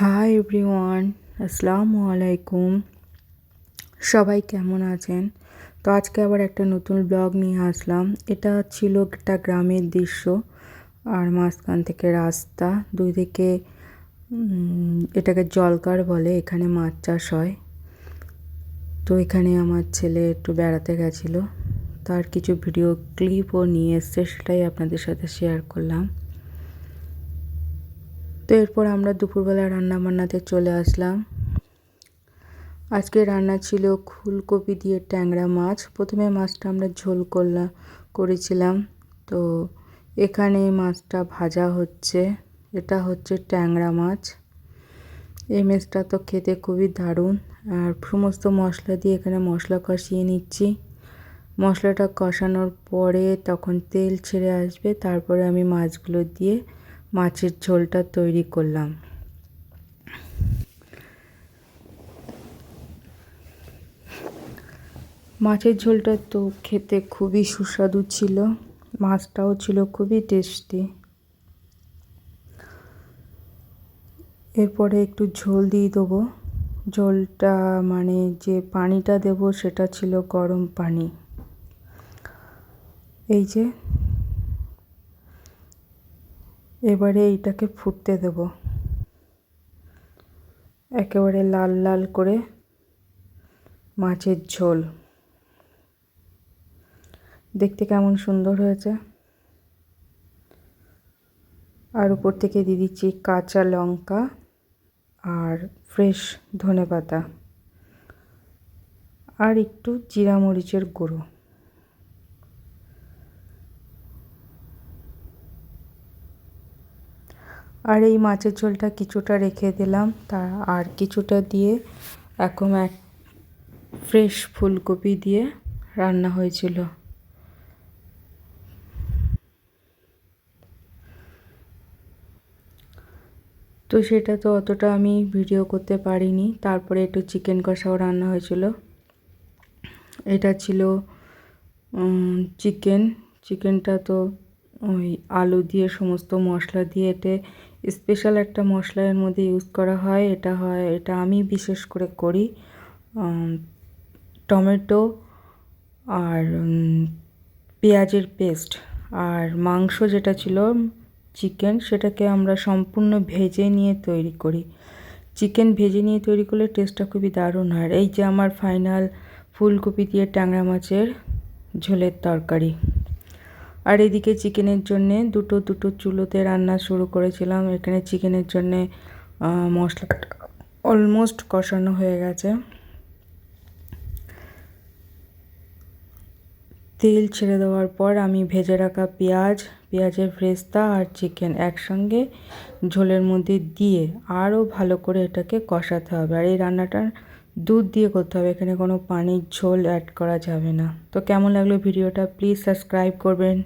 Hi everyone, আসসালামু আলাইকুম। সবাই কেমন আছেন? তো আজকে আবার একটা নতুন ব্লগ নিয়ে আসলাম। এটা ছিল একটা গ্রামের দৃশ্য, আর মাঝখান থেকে রাস্তা, দুই দিকে এটাকে জলকার বলে, এখানে মাছ চাষ হয়। তো এখানে আমার ছেলে একটু বেড়াতে গেছিল। তার কিছু ভিডিও ক্লিপও নিয়ে এসছে, সেটাই আপনাদের সাথে শেয়ার করলাম। তো এরপর আমরা দুপুরবেলা রান্না বান্নাতে চলে আসলাম। আজকে রান্না ছিল ফুলকপি দিয়ে ট্যাংরা মাছ। প্রথমে মাছটা আমরা ঝোল করলাম করেছিলাম। তো এখানে মাছটা ভাজা হচ্ছে। এটা হচ্ছে ট্যাংরা মাছ। এই মাছটা তো খেতে খুবই দারুণ। আর সমস্ত মশলা দিয়ে এখানে মশলা কষিয়ে নিচ্ছি। মশলাটা কষানোর পরে তখন তেল ছেড়ে আসবে। তারপরে আমি মাছগুলো দিয়ে মাছের ঝোলটা তৈরি করলাম। মাছের ঝোলটা তো খেতে খুবই সুস্বাদু ছিল, মাছটাও ছিল খুবই টেস্টি। এরপরে একটু ঝোল দিয়ে দেবো। ঝোলটা মানে যে পানিটা দেব সেটা ছিল গরম পানি। এই যে এবারে এইটাকে ফুটতে দেব। একেবারে লাল লাল করে মাছের ঝোল। দেখতে কেমন সুন্দর হয়েছে। আর উপর থেকে দিয়ে দিচ্ছি কাঁচা লঙ্কা আর ফ্রেশ ধনে পাতা আর একটু জিরা মরিচের গুঁড়ো। আর এই মাছের ঝোলটা কিছুটা রেখে দিলাম। তা আর কিছুটা দিয়ে এখন এক ফ্রেশ ফুলকপি দিয়ে রান্না হয়েছিল। তো সেটা তো অতটা আমি ভিডিও করতে পারিনি। তারপরে একটু চিকেন কষাও রান্না হয়েছিল। এটা ছিল চিকেন। চিকেনটা তো ওই আলু দিয়ে, সমস্ত মশলা দিয়ে এতে স্পেশাল একটা মশলা এর মধ্যে ইউজ করা হয়। এটা হয়, এটা আমি বিশেষ করে করি। টমেটো আর পেঁয়াজের পেস্ট আর মাংস যেটা ছিল চিকেন সেটাকে আমরা সম্পূর্ণ ভেজে নিয়ে তৈরি করি। চিকেন ভেজে নিয়ে তৈরি করলে টেস্টটা খুবই দারুণ হয়। এই যে আমার ফাইনাল ফুলকপি দিয়ে ট্যাংরা মাছের ঝোলের তরকারি। আর এদিকে চিকেনের জন্যে দুটো দুটো চুলোতে রান্না শুরু করেছিলাম। এখানে চিকেনের জন্যে মশলাটা অলমোস্ট কষানো হয়ে গেছে। তেল ছেড়ে দেওয়ার পর আমি ভেজে রাখা পেঁয়াজ, পেঁয়াজের ফ্রেস্তা আর চিকেন একসঙ্গে ঝোলের মধ্যে দিয়ে আরও ভালো করে এটাকে কষাতে হবে। আর এই রান্নাটা দুধ দিয়ে করতে হবে, এখানে কোনো পানির ঝোল অ্যাড করা যাবে না। তো কেমন লাগল ভিডিওটা? প্লিজ সাবস্ক্রাইব করবেন।